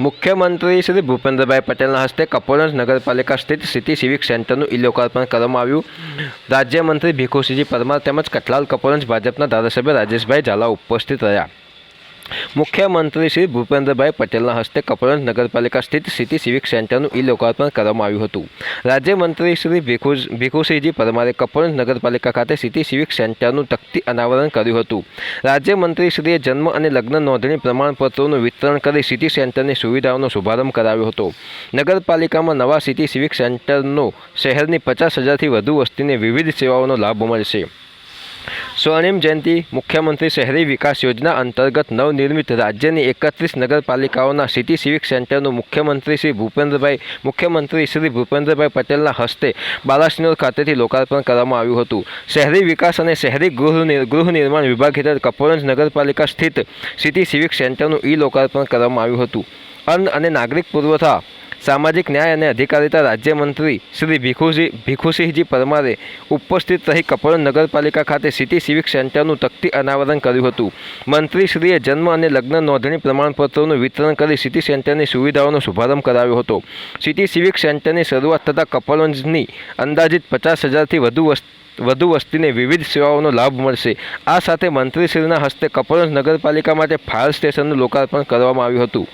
મુખ્યમંત્રી શ્રી ભૂપેન્દ્રભાઈ પટેલના હસ્તે કપોરંજ નગરપાલિકા સ્થિત સિટી સિવિક સેન્ટરનું ઈ લોકાર્પણ કરવામાં આવ્યું. રાજ્યમંત્રી ભીખુસિંહજી પરમાર તેમજ કઠલાલ કપોરંજ ભાજપના ધારાસભ્ય રાજેશભાઈ ઝાલા ઉપસ્થિત રહ્યા. મુખ્યમંત્રી શ્રી ભૂપેન્દ્રભાઈ પટેલના હસ્તે કપોલંજ નગરપાલિકા સ્થિત સિટી સિવિક સેન્ટરનું ઈ લોકાર્પણ કરવામાં આવ્યું હતું. રાજ્યમંત્રી શ્રી ભીખુ ભીખુસિંહજી પરમારે કપોલંજ નગરપાલિકા ખાતે સિટી સિવિક સેન્ટરનું તકતી અનાવરણ કર્યું હતું. રાજ્યમંત્રીશ્રીએ જન્મ અને લગ્ન નોંધણી પ્રમાણપત્રોનું વિતરણ કરી સિટી સેન્ટરની સુવિધાઓનો શુભારંભ કરાવ્યો હતો. નગરપાલિકામાં નવા સિટી સિવિક સેન્ટરનો શહેરની પચાસ હજારથી વધુ વસ્તીને વિવિધ સેવાઓનો લાભ મળશે. સ્વર્ણિમ જયંતિ મુખ્યમંત્રી શહેરી વિકાસ યોજના અંતર્ગત નવનિર્મિત રાજ્યની એકત્રીસ નગરપાલિકાઓના સિટી સિવિક સેન્ટરનું મુખ્યમંત્રી શ્રી ભૂપેન્દ્રભાઈ મુખ્યમંત્રી શ્રી ભૂપેન્દ્રભાઈ પટેલના હસ્તે બાલાસિનોર ખાતેથી લોકાર્પણ કરવામાં આવ્યું હતું. શહેરી વિકાસ અને શહેરી ગૃહ ગૃહ નિર્માણ વિભાગ હેઠળ કપોરંજ નગરપાલિકા સ્થિત સિટી સિવિક સેન્ટરનું ઈ લોકાર્પણ કરવામાં આવ્યું હતું. અન્ન અને નાગરિક પુરવઠા સામાજિક ન્યાય અને અધિકારિતા રાજ્યમંત્રી શ્રી ભીખુસિંહ ભીખુસિંહજી પરમારે ઉપસ્થિત રહી કપોલંજ નગરપાલિકા ખાતે સિટી સિવિક સેન્ટરનું તકતી અનાવરણ કર્યું હતું. મંત્રીશ્રીએ જન્મ અને લગ્ન નોંધણી પ્રમાણપત્રોનું વિતરણ કરી સિટી સેન્ટરની સુવિધાઓનો શુભારંભ કરાવ્યો હતો. સિટી સિવિક સેન્ટરની શરૂઆત થતાં કપોલંજની અંદાજિત પચાસ હજારથી વધુ વસ્તુ વધુ વસ્તીને વિવિધ સેવાઓનો લાભ મળશે. આ સાથે મંત્રીશ્રીના હસ્તે કપોલંજ નગરપાલિકા માટે ફાયર સ્ટેશનનું લોકાર્પણ કરવામાં આવ્યું હતું.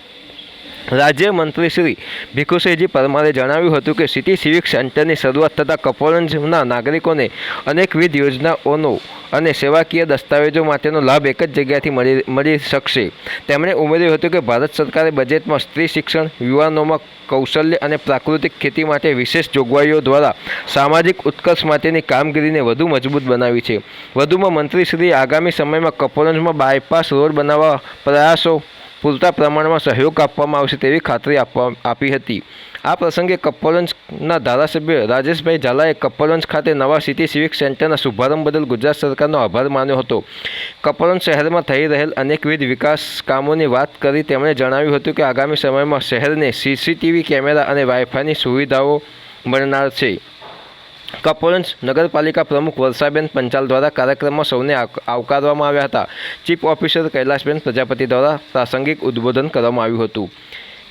રાજ્યમંત્રી શ્રી ભીખુસિંહજી પરમારે જણાવ્યું હતું કે સિટી સિવિક સેન્ટરની શરૂઆત થતાં કપોરંજના નાગરિકોને અનેકવિધ યોજનાઓનો અને સેવાકીય દસ્તાવેજો માટેનો લાભ એક જ જગ્યાથી મળી મળી શકશે. તેમણે ઉમેર્યું હતું કે ભારત સરકારે બજેટમાં સ્ત્રી શિક્ષણ, યુવાનોમાં કૌશલ્ય અને પ્રાકૃતિક ખેતી માટે વિશેષ જોગવાઈઓ દ્વારા સામાજિક ઉત્કર્ષ માટેની કામગીરીને વધુ મજબૂત બનાવી છે. વધુમાં મંત્રીશ્રીએ આગામી સમયમાં કપોરંજમાં બાયપાસ રોડ બનાવવા પ્રયાસો પૂરતા પ્રમાણમાં સહયોગ આપવામાં આવશે તેવી ખાતરી આપવા આપી હતી. આ પ્રસંગે કપ્પોલંજના ધારાસભ્ય રાજેશભાઈ ઝાલાએ કપ્પોલંજ ખાતે નવા સિટી સિવિક સેન્ટરના શુભારંભ બદલ ગુજરાત સરકારનો આભાર માન્યો હતો. કપ્પોલંજ શહેરમાં થઈ રહેલ અનેકવિધ વિકાસ કામોની વાત કરી તેમણે જણાવ્યું હતું કે આગામી સમયમાં શહેરને સીસીટીવી કેમેરા અને વાઈફાઈની સુવિધાઓ મળનાર છે. કપોલંજ નગરપાલિકા પ્રમુખ વર્ષાબેન પંચાલ દ્વારા કાર્યક્રમમાં સૌને આવકારવામાં આવ્યા હતા. ચીફ ઓફિસર કૈલાસબેન પ્રજાપતિ દ્વારા પ્રાસંગિક ઉદ્બોધન કરવામાં આવ્યું હતું.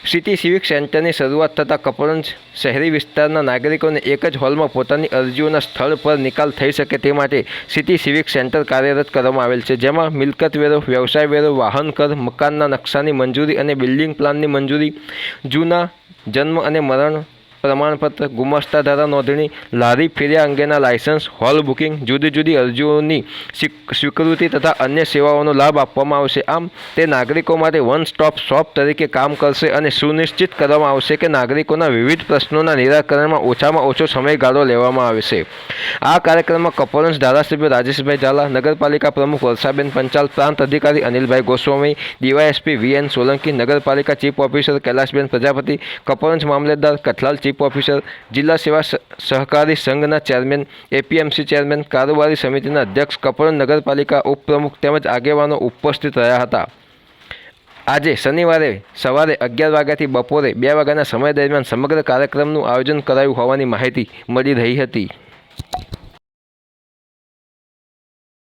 સિટી સિવિક સેન્ટરની શરૂઆત થતાં કપોલંજ શહેરી વિસ્તારના નાગરિકોને એક જ હોલમાં પોતાની અરજીઓના સ્થળ પર નિકાલ થઈ શકે તે માટે સિટી સિવિક સેન્ટર કાર્યરત કરવામાં આવેલ છે, જેમાં મિલકત વેરો, વ્યવસાય વેરો, વાહન કર, મકાનના નકશાની મંજૂરી અને બિલ્ડિંગ પ્લાનની મંજૂરી, જૂના, જન્મ અને મરણ પ્રમાણપત્ર ગુમાસ્તા ધારા નોંધણી લારી ફેરિયા અંગેના લાયસન્સ, હોલ બુકિંગ જુદી જુદી અરજીઓની સ્વીક- સ્વીકૃતિ તથા અન્ય સેવાઓનો લાભ આપવામાં આવશે. આમ, તે નાગરિકો માટે વન સ્ટોપ શોપ તરીકે કામ કરશે અને સુનિશ્ચિત કરવામાં આવશે કે નાગરિકોના વિવિધ પ્રશ્નોના નિરાકરણમાં ઓછામાં ઓછો સમયગાળો લેવામાં આવશે. આ કાર્યક્રમમાં કપોલંજ ધારાસભ્ય રાજેશભાઈ ઝાલા, નગરપાલિકા પ્રમુખ વર્ષાબેન પંચાલ, પ્રાંત અધિકારી અનિલભાઈ ગોસ્વામી, ડીવાયએસપી વીએન સોલંકી, નગરપાલિકા ચીફ ઓફિસર કૈલાસબેન પ્રજાપતિ કપોલંજ મામલેદાર કઠલાલ ચીફ ઓફિસર, જિલ્લા સેવા સહકારી સંઘના ચેરમેન, એપીએમસી ચેરમેન, કારોબારી સમિતિના અધ્યક્ષ કપોલંજ નગરપાલિકા ઉપપ્રમુખ તેમજ આગેવાનો ઉપસ્થિત રહ્યા હતા. આજે શનિવારે સવારે અગિયાર વાગ્યાથી બપોરે બે વાગ્યાના સમય દરમિયાન સમગ્ર કાર્યક્રમનું આયોજન કરાયું હોવાની માહિતી મળી રહી હતી. Bye.